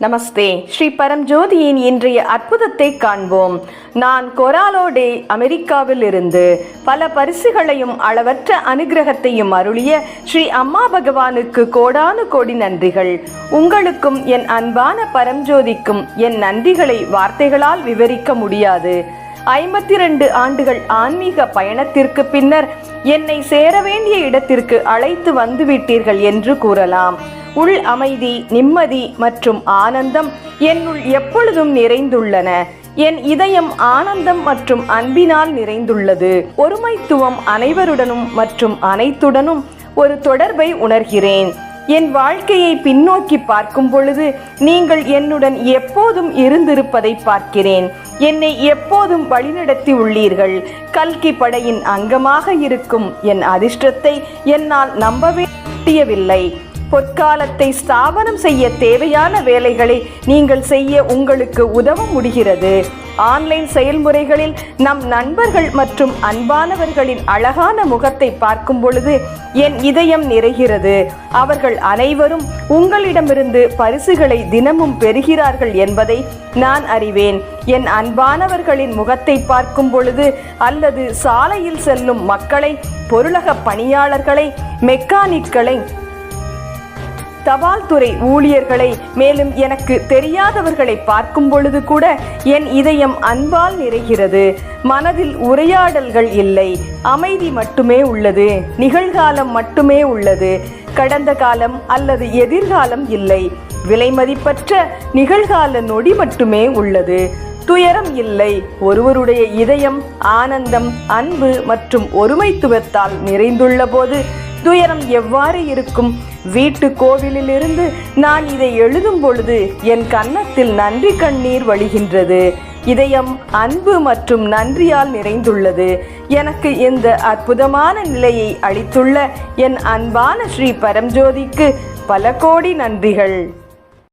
நமஸ்தே. ஸ்ரீ பரம்ஜோதியின் இன்றைய அற்புதத்தை காண்போம். நான் கொராலோடே அமெரிக்காவில் இருந்து பல பரிசுகளையும் அளவற்ற அனுகிரகத்தையும் அருளிய ஸ்ரீ அம்மா பகவானுக்கு கோடானு கோடி நன்றிகள். உங்களுக்கும் என் அன்பான பரம்ஜோதிக்கும் என் நன்றிகளை வார்த்தைகளால் விவரிக்க முடியாது. ஐம்பத்தி ரெண்டு ஆண்டுகள் ஆன்மீக பயணத்திற்கு பின்னர் என்னை சேர வேண்டிய இடத்திற்கு அழைத்து வந்துவிட்டீர்கள் என்று கூறலாம். உள் அமைதி நிம்மதி மற்றும் ஆனந்தம் என்னுள் எப்பொழுதும் நிறைந்துள்ளன. என் இதயம் ஆனந்தம் மற்றும் அன்பினால் நிறைந்துள்ளது. ஒருமைத்துவம் அனைவருடனும் மற்றும் அனைத்துடனும் ஒரு தொடர்பை உணர்கிறேன். என் வாழ்க்கையை பின்னோக்கி பார்க்கும் பொழுது நீங்கள் என்னுடன் எப்போதும் இருந்திருப்பதை பார்க்கிறேன். என்னை எப்போதும் வழிநடத்தி உள்ளீர்கள். கல்கி படையின் அங்கமாக இருக்கும் என் அதிர்ஷ்டத்தை என்னால் நம்பவே முடியவில்லை. பொற்காலத்தை ஸ்தாபனம் செய்ய தேவையான வேலைகளை நீங்கள் செய்ய உங்களுக்கு உதவ முடிகிறது. ஆன்லைன் செயல்முறைகளில் நம் நண்பர்கள் மற்றும் அன்பானவர்களின் அழகான முகத்தை பார்க்கும் பொழுது என் இதயம் நிறைகிறது. அவர்கள் அனைவரும் உங்களிடமிருந்து பரிசுகளை தினமும் பெறுகிறார்கள் என்பதை நான் அறிவேன். என் அன்பானவர்களின் முகத்தை பார்க்கும் பொழுது அல்லது சாலையில் செல்லும் மக்களை பொருளக பணியாளர்களை மெக்கானிக்களை தபால் துறை ஊழியர்களை மேலும் எனக்கு தெரியாதவர்களை பார்க்கும் பொழுது கூட என் இதயம் அன்பால் நிறைகிறது. மனதில் உரையாடல்கள் இல்லை. அமைதி மட்டுமே உள்ளது. நிகழ்காலம் மட்டுமே உள்ளது. கடந்த காலம் அல்லது எதிர்காலம் இல்லை. விலைமதிப்பற்ற நிகழ்கால நொடி மட்டுமே உள்ளது. துயரம் இல்லை. ஒருவருடைய இதயம் ஆனந்தம் அன்பு மற்றும் ஒருமைத்துவத்தால் நிறைந்துள்ள போது துயரம் எவ்வாறு இருக்கும்? வீட்டு கோவிலிலிருந்து நான் இதை எழுதும் பொழுது என் கன்னத்தில் நன்றி கண்ணீர் வழிகின்றது. இதயம் அன்பு மற்றும் நன்றியால் நிறைந்துள்ளது. எனக்கு இந்த அற்புதமான நிலையை அளித்துள்ள என் அன்பான ஸ்ரீ பரம்ஜோதிக்கு பல கோடி நன்றிகள்.